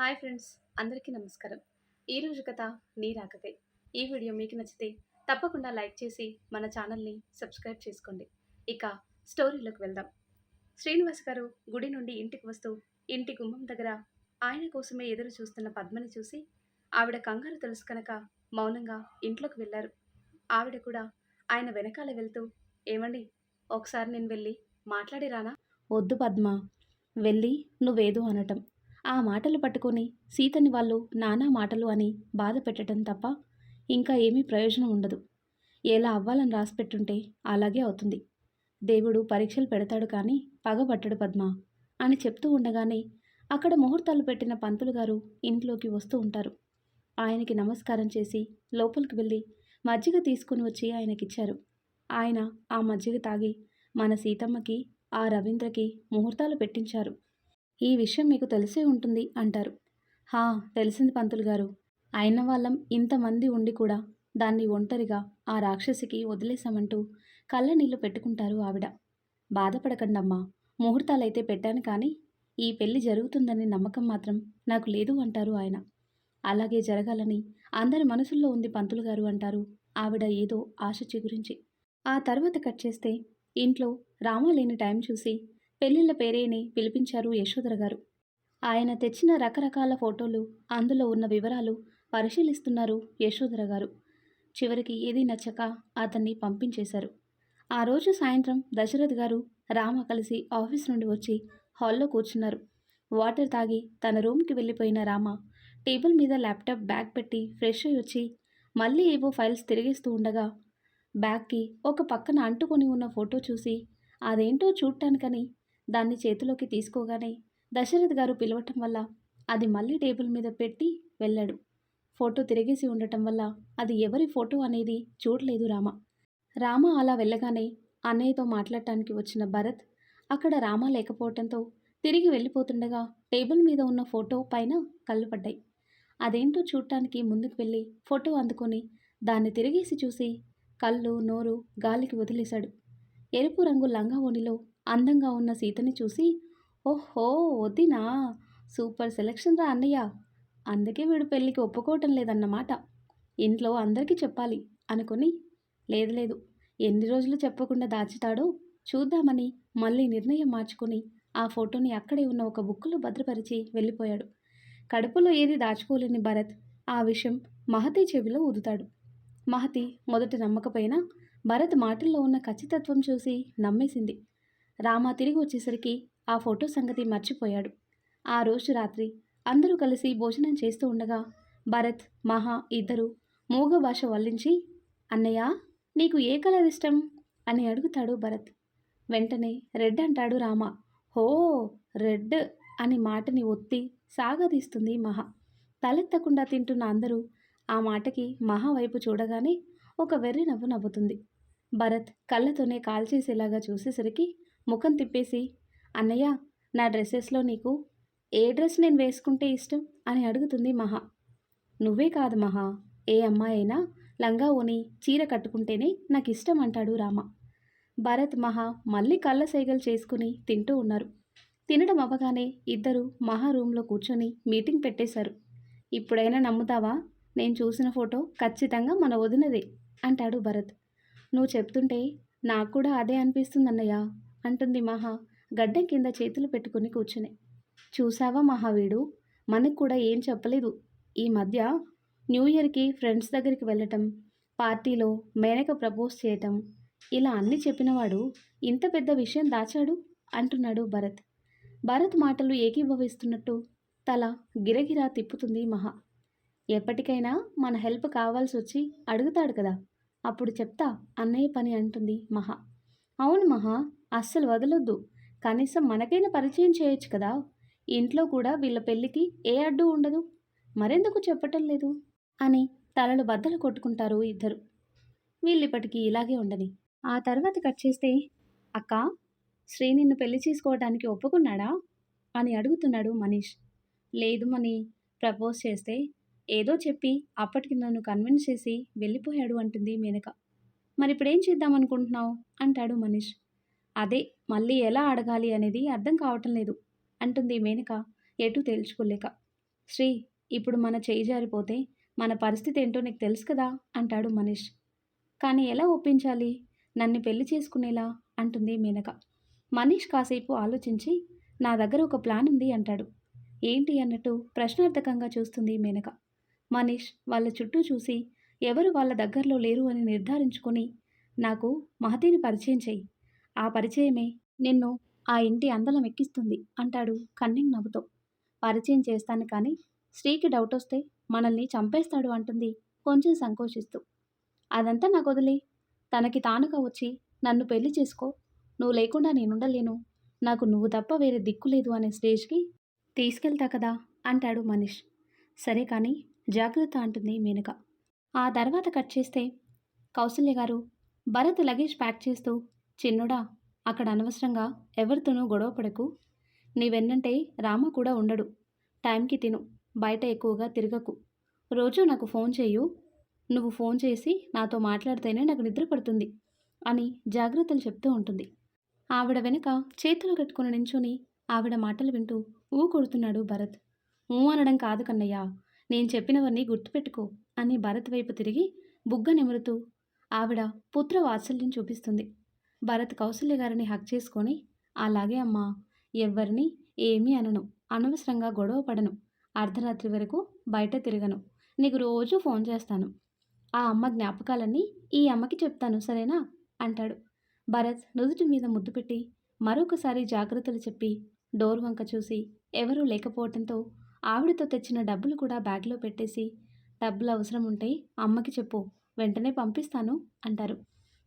Hi friends అందరికీ నమస్కారం. ఈరోజు కథ నీరాకతే ఈ వీడియో మీకు నచ్చితే తప్పకుండా లైక్ చేసి మన ఛానల్ని సబ్స్క్రైబ్ చేసుకోండి. ఇక స్టోరీలోకి వెళ్దాం. శ్రీనివాస్ గారు గుడి నుండి ఇంటికి వస్తూ ఇంటి గుమ్మం దగ్గర ఆయన కోసమే ఎదురు చూస్తున్న పద్మని చూసి ఆవిడ కంగారు తెలుసు కనుక మౌనంగా ఇంట్లోకి వెళ్ళారు. ఆవిడ కూడా ఆయన వెనకాల వెళ్తూ ఏమండి ఒకసారి నేను వెళ్ళి మాట్లాడి రానా? వద్దు పద్మ వెళ్ళి నువ్వేదో అనటం. ఆ మాటలు పట్టుకొని సీతని వాళ్ళు నానా మాటలు అని బాధ పెట్టడం తప్ప ఇంకా ఏమీ ప్రయోజనం ఉండదు. ఎలా అవ్వాలని రాసిపెట్టుంటే అలాగే అవుతుంది. దేవుడు పరీక్షలు పెడతాడు కానీ పగబట్టడు పద్మ అని చెప్తూ ఉండగానే అక్కడ ముహూర్తాలు పెట్టిన పంతులు గారు ఇంట్లోకి వస్తూ ఉంటారు. ఆయనకి నమస్కారం చేసి లోపలికి వెళ్ళి మజ్జిగ తీసుకుని వచ్చి ఆయనకిచ్చారు. ఆయన ఆ మజ్జిగ తాగి మన సీతమ్మకి ఆ రవీంద్రకి ముహూర్తాలు పెట్టించారు. ఈ విషయం మీకు తెలిసే ఉంటుంది అంటారు. హా తెలిసింది పంతులు గారు. అయిన వాళ్ళం ఇంతమంది ఉండి కూడా దాన్ని ఒంటరిగా ఆ రాక్షసికి వదిలేసామంటూ కళ్ళ నీళ్ళు పెట్టుకుంటారు ఆవిడ. బాధపడకండమ్మా ముహూర్తాలైతే పెట్టాను కానీ ఈ పెళ్ళి జరుగుతుందనే నమ్మకం మాత్రం నాకు లేదు అంటారు ఆయన. అలాగే జరగాలని అందరి మనసుల్లో ఉంది పంతులు గారు అంటారు ఆవిడ ఏదో ఆశ చిగురించి. ఆ తర్వాత కట్ చేస్తే ఇంట్లో రామ లేని టైం చూసి పెళ్ళిళ్ళ పేరేని పిలిపించారు యశోధర గారు. ఆయన తెచ్చిన రకరకాల ఫోటోలు అందులో ఉన్న వివరాలు పరిశీలిస్తున్నారు యశోధర గారు. చివరికి ఏది నచ్చక అతన్ని పంపించేశారు. ఆ రోజు సాయంత్రం దశరథ్ గారు రామ కలిసి ఆఫీస్ నుండి వచ్చి హాల్లో కూర్చున్నారు. వాటర్ తాగి తన రూమ్కి వెళ్ళిపోయిన రామ టేబుల్ మీద ల్యాప్టాప్ బ్యాగ్ పెట్టి ఫ్రెష్ అయి వచ్చి మళ్ళీ ఏవో ఫైల్స్ తిరిగేస్తూ ఉండగా బ్యాగ్కి ఒక పక్కన అంటుకొని ఉన్న ఫోటో చూసి అదేంటో చూడటానికని దాన్ని చేతిలోకి తీసుకోగానే దశరథ్ గారు పిలవటం వల్ల అది మళ్ళీ టేబుల్ మీద పెట్టి వెళ్ళాడు. ఫోటో తిరిగేసి ఉండటం వల్ల అది ఎవరి ఫోటో అనేది చూడలేదు రామ. రామ అలా వెళ్ళగానే అన్నయ్యతో మాట్లాడటానికి వచ్చిన భరత్ అక్కడ రామ లేకపోవటంతో తిరిగి వెళ్ళిపోతుండగా టేబుల్ మీద ఉన్న ఫోటో పైన కళ్ళు పడ్డాయి. అదేంటో చూడటానికి ముందుకు వెళ్ళి ఫోటో అందుకొని దాన్ని తిరిగేసి చూసి కళ్ళు నోరు గాలికి వదిలేశాడు. ఎరుపు రంగు లంగా ఓణిలో అందంగా ఉన్న సీతని చూసి ఓహో వదినా సూపర్ సెలక్షన్ రా అన్నయ్య. అందుకే వీడు పెళ్ళికి ఒప్పుకోవటం లేదన్నమాట. ఇంట్లో అందరికీ చెప్పాలి అనుకుని లేదు లేదు. ఎన్ని రోజులు చెప్పకుండా దాచుతాడో చూద్దామని మళ్ళీ నిర్ణయం మార్చుకుని ఆ ఫోటోని అక్కడే ఉన్న ఒక బుక్కులో భద్రపరిచి వెళ్ళిపోయాడు. కడుపులో ఏది దాచుకోలేని భరత్ ఆ విషయం మహతి చెవిలో ఊదుతాడు. మహతి మొదట నమ్మకపోయినా భరత్ మాటల్లో ఉన్న ఖచ్చితత్వం చూసి నమ్మేసింది. రామ తిరిగి వచ్చేసరికి ఆ ఫోటో సంగతి మర్చిపోయాడు. ఆ రోజు రాత్రి అందరూ కలిసి భోజనం చేస్తూ ఉండగా భరత్ మహా ఇద్దరు మూగ భాష వల్లించి అన్నయ్య నీకు ఏ కలర్ ఇష్టం? అని అడుగుతాడు భరత్. వెంటనే రెడ్ అంటాడు రామ. హో రెడ్ అని మాటని ఒత్తి సాగదీస్తుంది మహా. తలెత్తకుండా తింటున్న అందరూ ఆ మాటకి మహా వైపు చూడగానే ఒక వెర్రి నవ్వు నవ్వుతుంది. భరత్ కళ్ళతోనే కాల్చేసేలాగా చూసేసరికి ముఖం తిప్పేసి అన్నయ్య నా డ్రెస్సెస్లో నీకు ఏ డ్రెస్ నేను వేసుకుంటే ఇష్టం? అని అడుగుతుంది మహా. నువ్వే కాదు మహా. ఏ అమ్మాయి అయినా లంగా ఓని చీర కట్టుకుంటేనే నాకు ఇష్టం అంటాడు రామ. భరత్ మహా మళ్ళీ కళ్ళ సైగలు చేసుకుని తింటూ ఉన్నారు. తినడం అవ్వగానే ఇద్దరు మహా రూమ్లో కూర్చొని మీటింగ్ పెట్టేశారు. ఇప్పుడైనా నమ్ముతావా? నేను చూసిన ఫోటో ఖచ్చితంగా మన వదినదే అంటాడు భరత్. నువ్వు చెప్తుంటే నాకు కూడా అదే అనిపిస్తుంది అన్నయ్య అంటుంది మహా. గడ్డం కింద చేతులు పెట్టుకుని కూర్చుని. చూసావా మహావీడు? మనకు కూడా ఏం చెప్పలేదు. ఈ మధ్య న్యూ ఇయర్కి ఫ్రెండ్స్ దగ్గరికి వెళ్ళటం పార్టీలో మేనక ప్రపోజ్ చేయటం ఇలా అన్నీ చెప్పినవాడు ఇంత పెద్ద విషయం దాచాడు? అంటున్నాడు భరత్. భరత్ మాటలు ఏకీభవిస్తున్నట్టు తల గిరగిరా తిప్పుతుంది మహా. ఎప్పటికైనా మన హెల్ప్ కావాల్సి వచ్చి అడుగుతాడు కదా? అప్పుడు చెప్తా అన్నయ్య పని అంటుంది మహా. అవును మహా అస్సలు వదలొద్దు. కనీసం మనకైనా పరిచయం చేయొచ్చు కదా. ఇంట్లో కూడా వీళ్ళ పెళ్ళికి ఏ అడ్డు ఉండదు. మరెందుకు చెప్పటం లేదు? అని తలలు బద్దలు కొట్టుకుంటారు ఇద్దరు. వీళ్ళిప్పటికీ ఇలాగే ఉండని. ఆ తర్వాత కట్ చేస్తే అక్క శ్రీ నిన్ను పెళ్ళి చేసుకోవడానికి ఒప్పుకున్నాడా? అని అడుగుతున్నాడు మనీష్. లేదు మని ప్రపోజ్ చేస్తే ఏదో చెప్పి అప్పటికి నన్ను కన్విన్స్ చేసి వెళ్ళిపోయాడు అంటుంది మేనక. మరి చేద్దామనుకుంటున్నావు? అంటాడు మనీష్. అదే మళ్ళీ ఎలా అడగాలి అనేది అర్థం కావటం లేదు అంటుంది మేనక. ఎటు తేల్చుకోలేక. శ్రీ ఇప్పుడు మన చేయి జారిపోతే మన పరిస్థితి ఏంటో నీకు తెలుసు కదా అంటాడు మనీష్. కానీ ఎలా ఒప్పించాలి? నన్ను పెళ్ళి చేసుకునేలా అంటుంది మేనక. మనీష్ కాసేపు ఆలోచించి నా దగ్గర ఒక ప్లాన్ ఉంది అంటాడు. ఏంటి అన్నట్టు ప్రశ్నార్థకంగా చూస్తుంది మేనక. మనీష్ వాళ్ళ చుట్టూ చూసి ఎవరు వాళ్ళ దగ్గరలో లేరు అని నిర్ధారించుకొని నాకు మహతిని పరిచయం చెయ్యి. ఆ పరిచయమే నిన్ను ఆ ఇంటి అందలం ఎక్కిస్తుంది అంటాడు కన్నింగ్ నవ్వుతో. పరిచయం చేస్తాను కానీ స్త్రీకి డౌట్ వస్తే మనల్ని చంపేస్తాడు అంటుంది కొంచెం సంకోచిస్తూ. అదంతా నాకు వదిలే. తనకి తానుగా వచ్చి నన్ను పెళ్ళి చేసుకో. నువ్వు లేకుండా నేనుండలేను. నాకు నువ్వు తప్ప వేరే దిక్కు లేదు అనే స్టేజ్కి తీసుకెళ్తా కదా అంటాడు మనీష్. సరే కానీ జాగ్రత్త అంటుంది మేనక. ఆ తర్వాత కట్ చేస్తే కౌసల్య గారు భరత్ లగేజ్ ప్యాక్ చేస్తూ చిన్నుడా అక్కడ అనవసరంగా ఎవరితోనూ గొడవ పడకు. నీవెన్నంటే రామ కూడా ఉండడు. టైంకి తిను. బయట ఎక్కువగా తిరగకు. రోజు నాకు ఫోన్ చేయు నువ్వు ఫోన్ చేసి నాతో మాట్లాడితేనే నాకు నిద్ర పడుతుంది అని జాగ్రత్తలు చెప్తూ ఉంటుంది. ఆవిడ వెనుక చేతులు కట్టుకుని నించుని ఆవిడ మాటలు వింటూ ఊ కొడుతున్నాడు భరత్. ఊ అనడం కాదు కన్నయ్యా నేను చెప్పినవన్నీ గుర్తుపెట్టుకో అని భరత్ వైపు తిరిగి బుగ్గ నిమురుతూ ఆవిడ పుత్ర వాత్సల్యం చూపిస్తుంది. భరత్ కౌసల్య గారిని హక్ చేసుకొని అలాగే అమ్మా ఎవ్వరిని ఏమీ అనను. అనవసరంగా గొడవ పడను. అర్ధరాత్రి వరకు బయట తిరగను. నీకు రోజు ఫోన్ చేస్తాను. ఆ అమ్మ జ్ఞాపకాలన్నీ ఈ అమ్మకి చెప్తాను సరేనా? అంటాడు. భరత్ నుదుటి మీద ముద్దు పెట్టి మరొకసారి జాగ్రత్తలు చెప్పి డోర్ వంక చూసి ఎవరూ లేకపోవడంతో ఆవిడతో తెచ్చిన డబ్బులు కూడా బ్యాగ్లో పెట్టేసి డబ్బులు అవసరం ఉంటే అమ్మకి చెప్పు వెంటనే పంపిస్తాను అంటారు.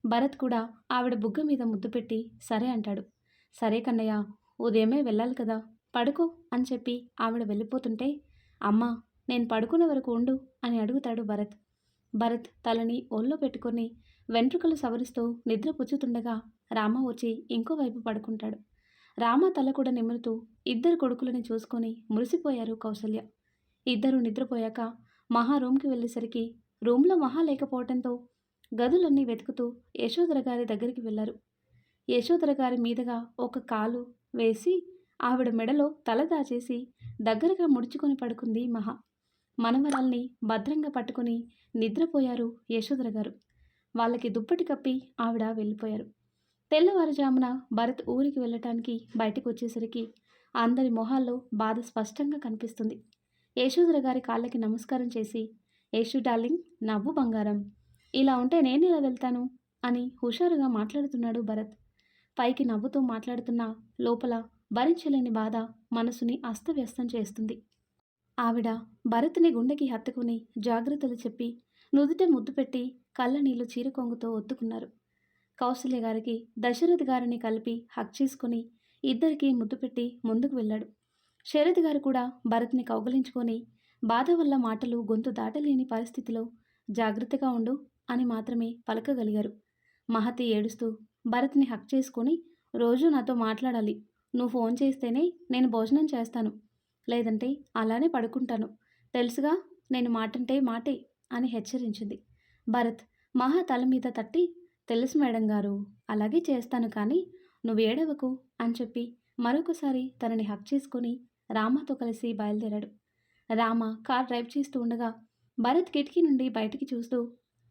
భరత్ కూడా ఆవిడ బుగ్గ మీద ముద్దు పెట్టి సరే అంటాడు. సరే కన్నయ్య ఉదయమే వెళ్ళాలి కదా పడుకో అని చెప్పి ఆవిడ వెళ్ళిపోతుంటే అమ్మా నేను పడుకునే వరకు ఉండు అని అడుగుతాడు భరత్. భరత్ తలని ఒళ్ళో పెట్టుకొని వెంట్రుకలు సవరిస్తూ నిద్ర పుచ్చుతుండగా రామ వచ్చి ఇంకోవైపు పడుకుంటాడు. రామ తల కూడా నిమురుతూ ఇద్దరు కొడుకులని చూసుకొని మురిసిపోయారు కౌసల్య. ఇద్దరు నిద్రపోయాక మహా రూమ్కి వెళ్ళేసరికి రూమ్లో మహా లేకపోవడంతో గదులన్నీ వెతుకుతూ యశోధర గారి దగ్గరికి వెళ్ళారు. యశోధర గారి మీదుగా ఒక కాలు వేసి ఆవిడ మెడలో తల దాచేసి దగ్గరగా ముడుచుకొని పడుకుంది మహా. మనవరాల్ని భద్రంగా పట్టుకొని నిద్రపోయారు యశోధర గారు. వాళ్ళకి దుప్పటి కప్పి ఆవిడ వెళ్ళిపోయారు. తెల్లవారుజామున భరత్ ఊరికి వెళ్ళటానికి బయటకు వచ్చేసరికి అందరి మొహాల్లో బాధ స్పష్టంగా కనిపిస్తుంది. యశోధర గారి కాళ్ళకి నమస్కారం చేసి యేషు డార్లింగ్ నవ్వు బంగారం. ఇలా ఉంటే నేను ఇలా వెళ్తాను? అని హుషారుగా మాట్లాడుతున్నాడు భరత్. పైకి నవ్వుతూ మాట్లాడుతున్న లోపల భరించలేని బాధ మనసుని అస్తవ్యస్తం చేస్తుంది. ఆవిడ భరత్ని గుండెకి హత్తుకుని జాగ్రత్తలు చెప్పి నుదుట ముద్దు పెట్టి కళ్ళ నీళ్ళు చీరకొంగుతో ఒత్తుకున్నారు. కౌసల్య గారికి దశరథ్ గారిని కలిపి హక్ చేసుకుని ఇద్దరికీ ముద్దు పెట్టి ముందుకు వెళ్ళాడు. శరత్ గారు కూడా భరత్ని కౌగలించుకొని బాధ వల్ల మాటలు గొంతు దాటలేని పరిస్థితిలో జాగ్రత్తగా ఉండు అని మాత్రమే పలకగలిగారు. మహతి ఏడుస్తూ భరత్ని హక్ చేసుకొని రోజు నాతో మాట్లాడాలి. నువ్వు ఫోన్ చేస్తేనే నేను భోజనం చేస్తాను. లేదంటే అలానే పడుకుంటాను. తెలుసుగా నేను మాటంటే మాటే అని హెచ్చరించింది. భరత్ మహా తల మీద తట్టి తెలుసు మేడం గారు అలాగే చేస్తాను కానీ నువ్వు ఏడవకు అని చెప్పి మరొకసారి తనని హక్ చేసుకొని రామతో కలిసి బయలుదేరాడు. రామ కార్ డ్రైవ్ చేస్తూ ఉండగా భరత్ కిటికీ నుండి బయటికి చూస్తూ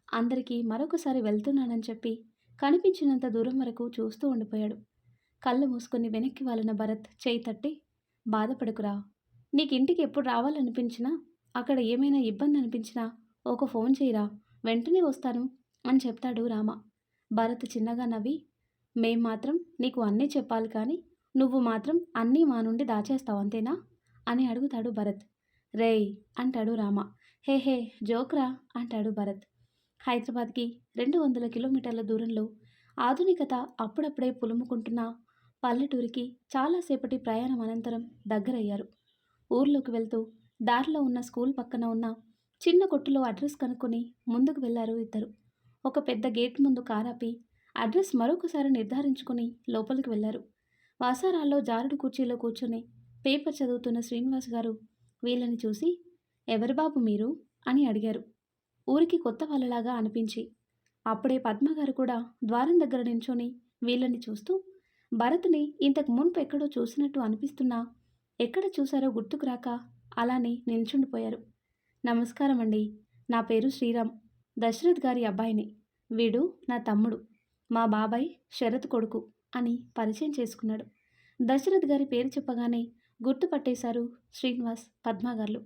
అందరికీ మరొకసారి వెళ్తున్నానని చెప్పి కనిపించినంత దూరం వరకు చూస్తూ ఉండిపోయాడు. కళ్ళు మూసుకుని వెనక్కి వాలిన భరత్ చేయి తట్టి బాధపడుకురా. నీకు ఇంటికి ఎప్పుడు రావాలనిపించినా అక్కడ ఏమైనా ఇబ్బంది అనిపించినా ఒక ఫోన్ చేయరా. వెంటనే వస్తాను అని చెప్తాడు రామ. భరత్ చిన్నగా నవ్వి మేం మాత్రం నీకు అన్నీ చెప్పాలి కానీ నువ్వు మాత్రం అన్నీ మా నుండి దాచేస్తావు అంతేనా? అని అడుగుతాడు భరత్. రేయ్ అంటాడు రామ. హే హే జోక్రా అంటాడు భరత్. హైదరాబాద్కి రెండు వందల కిలోమీటర్ల దూరంలో ఆధునికత అప్పుడప్పుడే పులుముకుంటున్న పల్లెటూరికి చాలాసేపటి ప్రయాణం అనంతరం దగ్గరయ్యారు. ఊర్లోకి వెళ్తూ దారిలో ఉన్న స్కూల్ పక్కన ఉన్న చిన్న కొట్టులో అడ్రస్ కనుక్కొని ముందుకు వెళ్ళారు ఇద్దరు. ఒక పెద్ద గేట్ ముందు కారాపి అడ్రస్ మరొకసారి నిర్ధారించుకుని లోపలికి వెళ్ళారు వాసారాల్లో జారుడు కుర్చీలో కూర్చొని పేపర్ చదువుతున్న శ్రీనివాస్ గారు వీళ్ళని చూసి ఎవరు బాబు మీరు? అని అడిగారు. ఊరికి కొత్త వాళ్ళలాగా అనిపించి. అప్పుడే పద్మగారు కూడా ద్వారం దగ్గర నించొని వీళ్ళని చూస్తూ భరత్ని ఇంతకు మునుపు ఎక్కడో చూసినట్టు అనిపిస్తున్నా ఎక్కడ చూశారో గుర్తుకు రాక అలానే నిల్చుండిపోయారు. నమస్కారం అండి. నా పేరు శ్రీరామ్. దశరథ్ గారి అబ్బాయిని. వీడు నా తమ్ముడు. మా బాబాయ్ శరత్ కొడుకు అని పరిచయం చేసుకున్నాడు. దశరథ్ గారి పేరు చెప్పగానే గుర్తుపట్టేశారు శ్రీనివాస్ పద్మాగారులు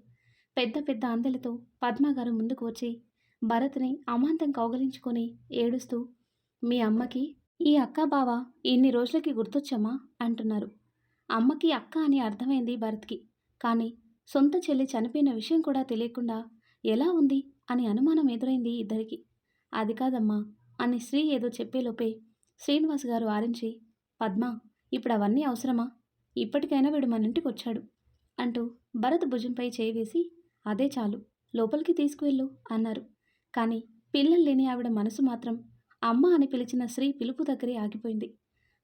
పెద్ద పెద్ద అందెలతో పద్మాగారు ముందుకు వచ్చి భరత్ని అమాంతం కౌగలించుకొని ఏడుస్తూ మీ అమ్మకి ఈ అక్క బావ ఇన్ని రోజులకి గుర్తొచ్చమ్మా అంటున్నారు. అమ్మకి అక్క అని అర్థమైంది భరత్కి. కానీ సొంత చెల్లి చనిపోయిన విషయం కూడా తెలియకుండా ఎలా ఉంది? అని అనుమానం ఎదురైంది ఇద్దరికి. అది కాదమ్మా అని శ్రీ ఏదో చెప్పేలోపే శ్రీనివాస్ గారు ఆరించి పద్మ ఇప్పుడు అవన్నీ అవసరమా? ఇప్పటికైనా వీడు మన ఇంటికి వచ్చాడు అంటూ భరత్ భుజంపై చేయి వేసి అదే చాలు లోపలికి తీసుకువెళ్ళు అన్నారు. కానీ పిల్లలు లేని ఆవిడ మనసు మాత్రం అమ్మ అని పిలిచిన శ్రీ పిలుపు దగ్గరే ఆగిపోయింది.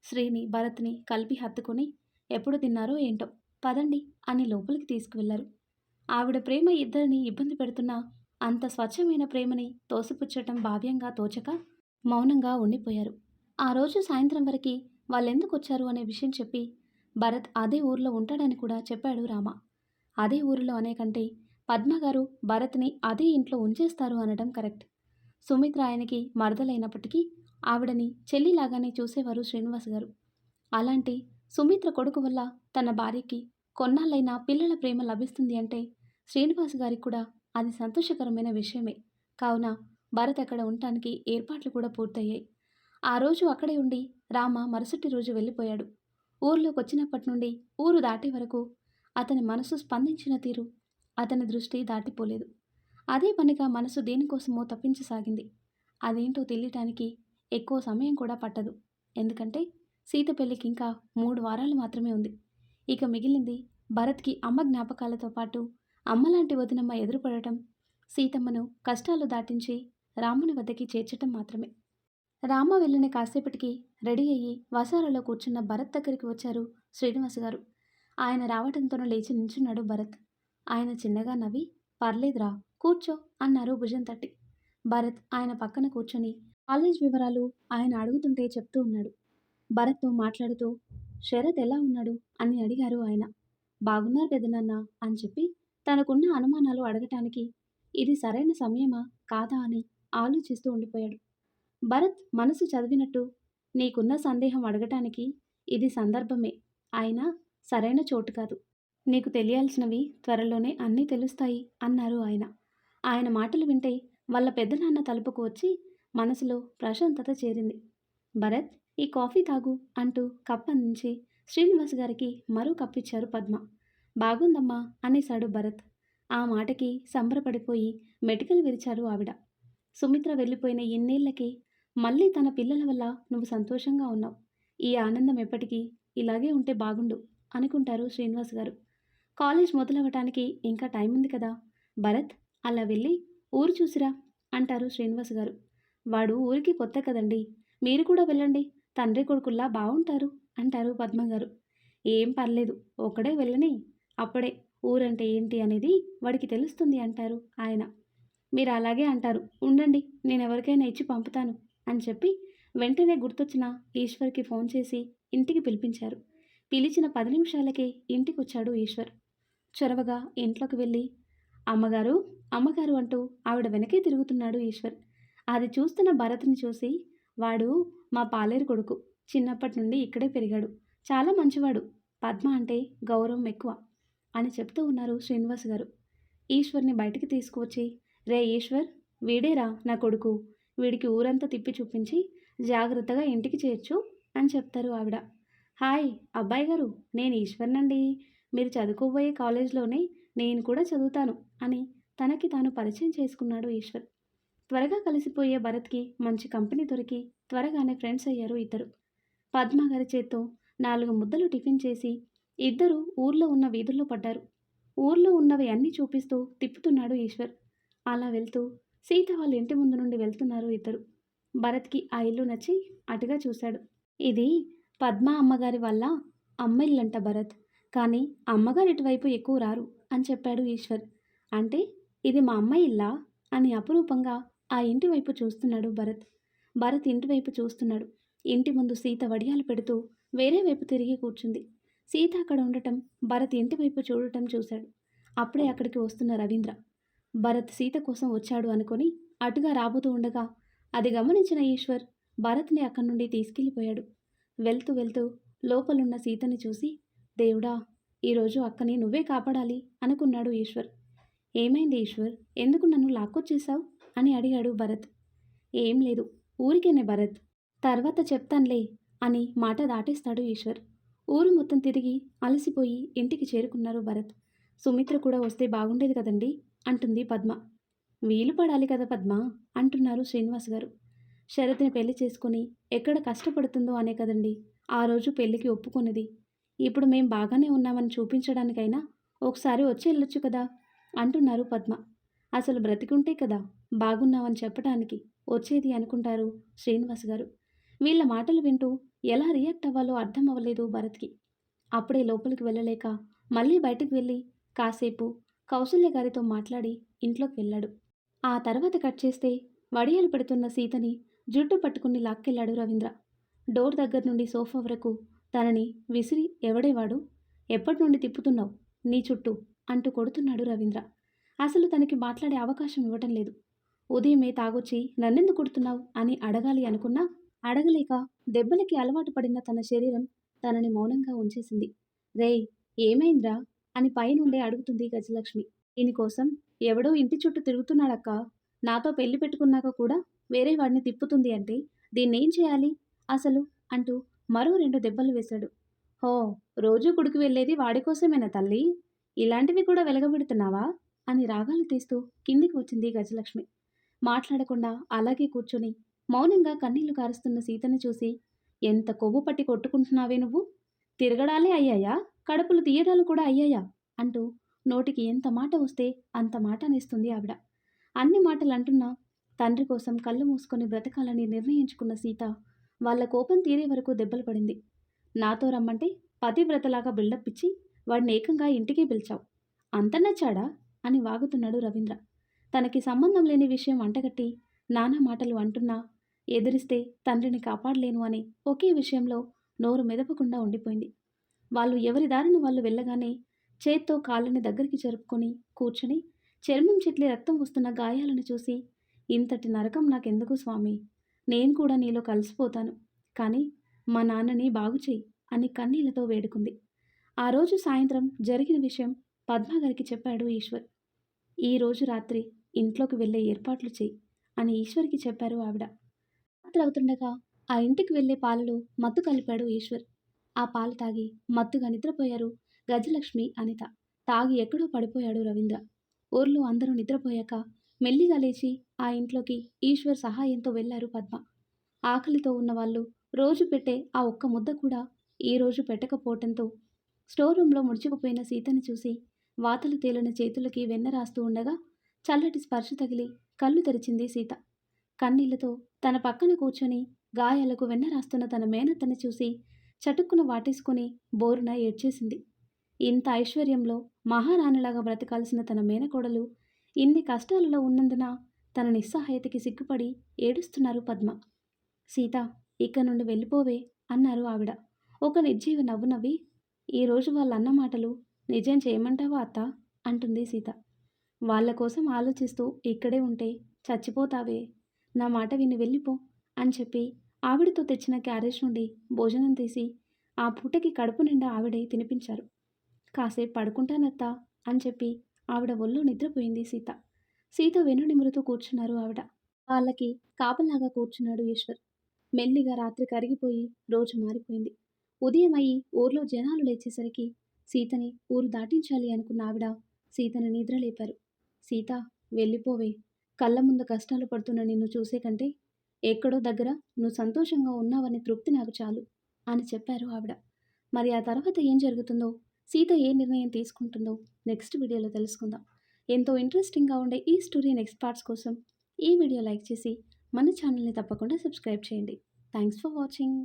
శ్రీని భరత్ని కలిపి హత్తుకొని ఎప్పుడు తిన్నారో ఏంటో పదండి అని లోపలికి తీసుకువెళ్ళారు. ఆవిడ ప్రేమ ఇద్దరిని ఇబ్బంది పెడుతున్నా అంత స్వచ్ఛమైన ప్రేమని తోసిపుచ్చటం భావ్యంగా తోచక మౌనంగా ఉండిపోయారు. ఆ రోజు సాయంత్రం వరకు వాళ్ళెందుకు వచ్చారు అనే విషయం చెప్పి భరత్ అదే ఊర్లో ఉంటాడని కూడా చెప్పాడు రామ. అదే ఊరిలో అనే కంటే పద్మ గారు భరత్ని అదే ఇంట్లో ఉంచేస్తారు అనడం కరెక్ట్. సుమిత్ర ఆయనకి మరదలైనప్పటికీ ఆవిడని చెల్లిలాగానే చూసేవారు శ్రీనివాస్ గారు. అలాంటి సుమిత్ర కొడుకు వల్ల తన భార్యకి కొన్నాళ్ళైనా పిల్లల ప్రేమ లభిస్తుంది అంటే శ్రీనివాస్ గారికి కూడా అది సంతోషకరమైన విషయమే. కావున భరత్ అక్కడ ఉండటానికి ఏర్పాట్లు కూడా పూర్తయ్యాయి. ఆ రోజు అక్కడే ఉండి రామ మరుసటి రోజు వెళ్ళిపోయాడు. ఊర్లోకి వచ్చినప్పటి నుండి ఊరు దాటే వరకు అతని మనసు స్పందించిన తీరు అతని దృష్టి దాటిపోలేదు. అదే పనిగా మనసు దేనికోసమో తప్పించసాగింది. అదేంటో తెలియటానికి ఎక్కువ సమయం కూడా పట్టదు. ఎందుకంటే సీత పెళ్ళికి ఇంకా మూడు వారాలు మాత్రమే ఉంది. ఇక మిగిలింది భరత్కి అమ్మ జ్ఞాపకాలతో పాటు అమ్మలాంటి వదినమ్మ ఎదురుపడటం సీతమ్మను కష్టాలు దాటించి రాముని వద్దకి చేర్చటం మాత్రమే. రామ వెళ్ళిన కాసేపటికి రెడీ అయ్యి వసారాలో కూర్చున్న భరత్ దగ్గరికి వచ్చారు శ్రీనివాస్ గారు ఆయన రావటంతోనూ లేచి నించున్నాడు భరత్. ఆయన చిన్నగా నవ్వి పర్లేదురా కూర్చో అన్నారు భుజం తట్టి. భరత్ ఆయన పక్కన కూర్చొని కాలేజ్ వివరాలు ఆయన అడుగుతుంటే చెప్తూ ఉన్నాడు. భరత్తో మాట్లాడుతూ శరత్ ఎలా ఉన్నాడు? అని అడిగారు ఆయన. బాగున్నారు పెదనాన్న? అని చెప్పి తనకున్న అనుమానాలు అడగటానికి ఇది సరైన సమయమా? కాదా? అని ఆలోచిస్తూ ఉండిపోయాడు. భరత్ మనసు చదివినట్టు నీకున్న సందేహం అడగటానికి ఇది సందర్భమే. అయినా సరైన చోటు కాదు. నీకు తెలియాల్సినవి త్వరలోనే అన్నీ తెలుస్తాయి అన్నారు ఆయన. ఆయన మాటలు వింటే వాళ్ళ పెద్దనాన్న తలుపుకు వచ్చి మనసులో ప్రశాంతత చేరింది. భరత్ ఈ కాఫీ తాగు అంటూ కప్ అందించి శ్రీనివాస్ గారికి మరో కప్పిచ్చారు పద్మ. బాగుందమ్మా అనేశాడు భరత్. ఆ మాటకి సంబరపడిపోయి మెటికలు విరిచారు ఆవిడ. సుమిత్ర వెళ్ళిపోయిన ఎన్నేళ్ళకి మళ్ళీ తన పిల్లల వల్ల నువ్వు సంతోషంగా ఉన్నావు. ఈ ఆనందం ఎప్పటికీ ఇలాగే ఉంటే బాగుండు అనుకుంటారు శ్రీనివాస్ గారు. కాలేజ్ మొదలవ్వటానికి ఇంకా టైం ఉంది కదా? భరత్ అలా వెళ్ళి ఊరు చూసిరా? అంటారు శ్రీనివాస్ గారు. వాడు ఊరికి కొత్త కదండి. మీరు కూడా వెళ్ళండి. తండ్రి కొడుకుల్లా బాగుంటారు అంటారు పద్మ గారు. ఏం పర్లేదు ఒకడే వెళ్ళని అప్పుడే. ఊరంటే ఏంటి అనేది వాడికి తెలుస్తుంది అంటారు ఆయన. మీరు అలాగే అంటారు. ఉండండి నేను ఎవరికైనా ఇచ్చి పంపుతాను అని చెప్పి వెంటనే గుర్తొచ్చిన ఈశ్వర్కి ఫోన్ చేసి ఇంటికి పిలిపించారు. పిలిచిన పది నిమిషాలకే ఇంటికి వచ్చాడు ఈశ్వర్. చొరవగా ఇంట్లోకి వెళ్ళి అమ్మగారు అమ్మగారు అంటూ ఆవిడ వెనకే తిరుగుతున్నాడు ఈశ్వర్. అది చూస్తున్న భరత్ని చూసి వాడు మా పాలేరు కొడుకు. చిన్నప్పటి నుండి ఇక్కడే పెరిగాడు. చాలా మంచివాడు. పద్మ అంటే గౌరవం ఎక్కువ అని చెప్తూ ఉన్నారు శ్రీనివాస్ గారు. ఈశ్వర్ని బయటికి తీసుకువచ్చి రే ఈశ్వర్ వీడేరా నా కొడుకు? వీడికి ఊరంతా తిప్పి చూపించి జాగ్రత్తగా ఇంటికి చేర్చు అని చెప్తారు ఆవిడ. హాయ్ అబ్బాయి గారు నేను ఈశ్వర్నండి. మీరు చదువుకోబోయే కాలేజ్లోనే నేను కూడా చదువుతాను అని తనకి తాను పరిచయం చేసుకున్నాడు ఈశ్వర్. త్వరగా కలిసిపోయే భరత్కి మంచి కంపెనీ దొరికి త్వరగానే ఫ్రెండ్స్ అయ్యారు ఇద్దరు. పద్మ గారి చేత్తో నాలుగు ముద్దలు టిఫిన్ చేసి ఇద్దరు ఊర్లో ఉన్న వీధుల్లో పడ్డారు. ఊర్లో ఉన్నవి అన్నీ చూపిస్తూ తిప్పుతున్నాడు ఈశ్వర్. అలా వెళ్తూ సీత వాళ్ళ ఇంటి ముందు నుండి వెళ్తున్నారు ఇద్దరు. భరత్కి ఆ ఇల్లు నచ్చి అటుగా చూశాడు. ఇది పద్మ అమ్మగారి వల్ల అమ్మ ఇల్లంట భరత్. కానీ అమ్మగారు ఇటువైపు ఎక్కువ రారు అని చెప్పాడు ఈశ్వర్. అంటే ఇది మా అమ్మ ఇల్లా? అని అపురూపంగా ఆ ఇంటి వైపు చూస్తున్నాడు భరత్. భరత్ ఇంటి వైపు చూస్తున్నాడు. ఇంటి ముందు సీత వడియాలు పెడుతూ వేరే వైపు తిరిగి కూర్చుంది. సీత అక్కడ ఉండటం భరత్ ఇంటి వైపు చూడటం చూశాడు. అప్పుడే అక్కడికి వస్తున్న రవీంద్ర. భరత్ సీత కోసం వచ్చాడు అనుకొని అటుగా రాబోతూ ఉండగా అది గమనించిన ఈశ్వర్ భరత్ని అక్కడి నుండి తీసుకెళ్ళిపోయాడు. వెళ్తూ వెళ్తూ లోపలున్న సీతని చూసి దేవుడా ఈరోజు అక్కని నువ్వే కాపాడాలి అనుకున్నాడు ఈశ్వర్. ఏమైంది ఈశ్వర్? ఎందుకు నన్ను లాక్కొచ్చేశావు? అని అడిగాడు భరత్. ఏం లేదు ఊరికేనే భరత్. తర్వాత చెప్తాన్లే అని మాట దాటేస్తాడు ఈశ్వర్. ఊరు మొత్తం తిరిగి అలసిపోయి ఇంటికి చేరుకున్నారు భరత్. సుమిత్ర కూడా వస్తే బాగుండేది కదండి? అంటుంది పద్మ. వీలు పడాలి కదా పద్మ? అంటున్నారు శ్రీనివాస్ గారు. శరత్ని పెళ్ళి చేసుకుని ఎక్కడ కష్టపడుతుందో అనే కదండి ఆ రోజు పెళ్ళికి ఒప్పుకున్నది. ఇప్పుడు మేం బాగానే ఉన్నామని చూపించడానికైనా ఒకసారి వచ్చి వెళ్ళొచ్చు కదా? అంటున్నారు పద్మ. అసలు బ్రతికుంటే కదా? బాగున్నామని చెప్పడానికి వచ్చేది అనుకుంటారు శ్రీనివాస్ గారు. వీళ్ళ మాటలు వింటూ ఎలా రియాక్ట్ అవ్వాలో అర్థం అవ్వలేదు భరత్కి. అప్పుడే లోపలికి వెళ్ళలేక మళ్ళీ బయటికి వెళ్ళి కాసేపు కౌశల్య గారితో మాట్లాడి ఇంట్లోకి వెళ్ళాడు. ఆ తర్వాత కట్ చేస్తే వడియాలు పెడుతున్న సీతని జుట్టు పట్టుకుని లాక్కెళ్ళాడు రవీంద్ర. డోర్ దగ్గర నుండి సోఫా వరకు తనని విసిరి ఎవడేవాడు? ఎప్పటి నుండి తిప్పుతున్నావు? నీ చుట్టూ అంటూ కొడుతున్నాడు రవీంద్ర. అసలు తనకి మాట్లాడే అవకాశం ఇవ్వటం లేదు. ఉదయమే తాగొచ్చి నన్నెందుకు కొడుతున్నావు? అని అడగాలి అనుకున్నా అడగలేక దెబ్బలకి అలవాటు పడిన తన శరీరం తనని మౌనంగా ఉంచేసింది. రేయ్ ఏమైందిరా? అని పైనుండే అడుగుతుంది గజలక్ష్మి. దీనికోసం ఎవడో ఇంటి చుట్టూ తిరుగుతున్నాడక్క. నాతో పెళ్ళి పెట్టుకున్నాక కూడా వేరే వాడిని తిప్పుతుంది అంటే దీన్నేం చేయాలి? అసలు అంటూ మరో రెండు దెబ్బలు వేశాడు. హో రోజూ గుడికి వెళ్ళేది వాడి కోసమేనా తల్లి? ఇలాంటివి కూడా వెలగబెడుతున్నావా? అని రాగాలు తీస్తూ కిందికి వచ్చింది గజలక్ష్మి. మాట్లాడకుండా అలాగే కూర్చొని మౌనంగా కన్నీళ్ళు కారుస్తున్న సీతను చూసి ఎంత కొవ్వు పట్టి కొట్టుకుంటున్నావే నువ్వు? తిరగడాలే అయ్యాయా? కడుపులు తీయడాలు కూడా అయ్యాయా? అంటూ నోటికి ఎంత మాట వస్తే అంత మాట అనేస్తుంది ఆవిడ. అన్ని మాటలు అంటున్నా తండ్రి కోసం కళ్ళు మూసుకొని బ్రతకాలని నిర్ణయించుకున్న సీత వాళ్ళ కోపం తీరే వరకు దెబ్బలు పడింది. నాతో రమ్మంటే పతివ్రతలాగా బిల్డప్ ఇచ్చి వాడిని ఏకంగా ఇంటికి పిలిచావు. అంత నచ్చాడా? అని వాగుతున్నాడు రవీంద్ర. తనకి సంబంధం లేని విషయం అంటగట్టి నానా మాటలు అంటున్నా ఎదిరిస్తే తండ్రిని కాపాడలేను అని ఒకే విషయంలో నోరు మెదపకుండా ఉండిపోయింది. వాళ్ళు ఎవరి దారిన వాళ్ళు వెళ్ళగానే చేత్తో కాళ్ళని దగ్గరికి జరుపుకొని కూర్చొని చర్మం చెట్లి రక్తం వస్తున్న గాయాలను చూసి ఇంతటి నరకం నాకెందుకు స్వామి? నేను కూడా నీలో కలిసిపోతాను. కానీ మా నాన్నని బాగు చెయ్యి అని కన్నీళ్ళతో వేడుకుంది. ఆ రోజు సాయంత్రం జరిగిన విషయం పద్మాగారికి చెప్పాడు ఈశ్వర్. ఈ రోజు రాత్రి ఇంట్లోకి వెళ్ళే ఏర్పాట్లు చెయ్యి అని ఈశ్వర్కి చెప్పారు ఆవిడ. రాత్రి అవుతుండగా ఆ ఇంటికి వెళ్ళే పాలలో మత్తు కలిపాడు ఈశ్వర్. ఆ పాలు తాగి మత్తుగా నిద్రపోయారు గజలక్ష్మి అనిత. తాగి ఎక్కడో పడిపోయాడు రవీంద్ర. ఊర్లో అందరూ నిద్రపోయాక మెల్లిగా లేచి ఆ ఇంట్లోకి ఈశ్వర్ సహాయంతో వెళ్ళారు పద్మ. ఆకలితో ఉన్నవాళ్ళు రోజు పెట్టే ఆ ఒక్క ముద్ద కూడా ఈ రోజు పెట్టకపోవటంతో స్టోర్ రూమ్లో ముడుచుకుపోయిన సీతని చూసి వాతలు తేలిన చేతులకి వెన్న రాస్తూ ఉండగా చల్లటి స్పర్శ తగిలి కళ్ళు తెరిచింది సీత. కన్నీళ్ళతో తన పక్కన కూర్చొని గాయాలకు వెన్న రాస్తున్న తన మేనత్తని చూసి చటుక్కున వాటేసుకుని బోరున ఏడ్చేసింది. ఇంత ఐశ్వర్యంలో మహారాణిలాగా బ్రతకాల్సిన తన మేనకోడలు ఇన్ని కష్టాలలో ఉన్నందున తన నిస్సహాయతకి సిగ్గుపడి ఏడుస్తున్నారు పద్మ. సీత ఇక్కడ నుండి వెళ్ళిపోవే అన్నారు ఆవిడ. ఒక నిర్జీవి నవ్వు నవ్వి ఈరోజు వాళ్ళ అన్న మాటలు నిజం చేయమంటావా అత్త? అంటుంది సీత. వాళ్ళ కోసం ఆలోచిస్తూ ఇక్కడే ఉంటే చచ్చిపోతావే. నా మాట విని వెళ్ళిపో అని చెప్పి ఆవిడతో తెచ్చిన క్యారేజ్ నుండి భోజనం తీసి ఆ పూటకి కడుపు నిండా ఆవిడే తినిపించారు. కాసేపు పడుకుంటానత్తా అని చెప్పి ఆవిడ ఒళ్ళు నిద్రపోయింది సీత. సీత వెన్నునిమురుతూ కూర్చున్నారు ఆవిడ. వాళ్ళకి కాపలాగా కూర్చున్నాడు ఈశ్వర్. మెల్లిగా రాత్రి కరిగిపోయి రోజు మారిపోయింది. ఉదయం అయి ఊర్లో జనాలు లేచేసరికి సీతని ఊరు దాటించాలి అనుకున్న ఆవిడ సీతని నిద్రలేపారు. సీత వెళ్ళిపోవే. కళ్ళ ముందు కష్టాలు పడుతున్న నిన్ను చూసే కంటే ఎక్కడో దగ్గర నువ్వు సంతోషంగా ఉన్నావనే తృప్తి నాకు చాలు అని చెప్పారు ఆవిడ. మరి ఆ తర్వాత ఏం జరుగుతుందో సీత ఏ నిర్ణయం తీసుకుంటుందో నెక్స్ట్ వీడియోలో తెలుసుకుందాం. ఎంతో ఇంట్రెస్టింగ్గా ఉండే ఈ స్టోరీ నెక్స్ట్ పార్ట్స్ కోసం ఈ వీడియో లైక్ చేసి మన ఛానల్ని తప్పకుండా సబ్స్క్రైబ్ చేయండి. Thanks for watching.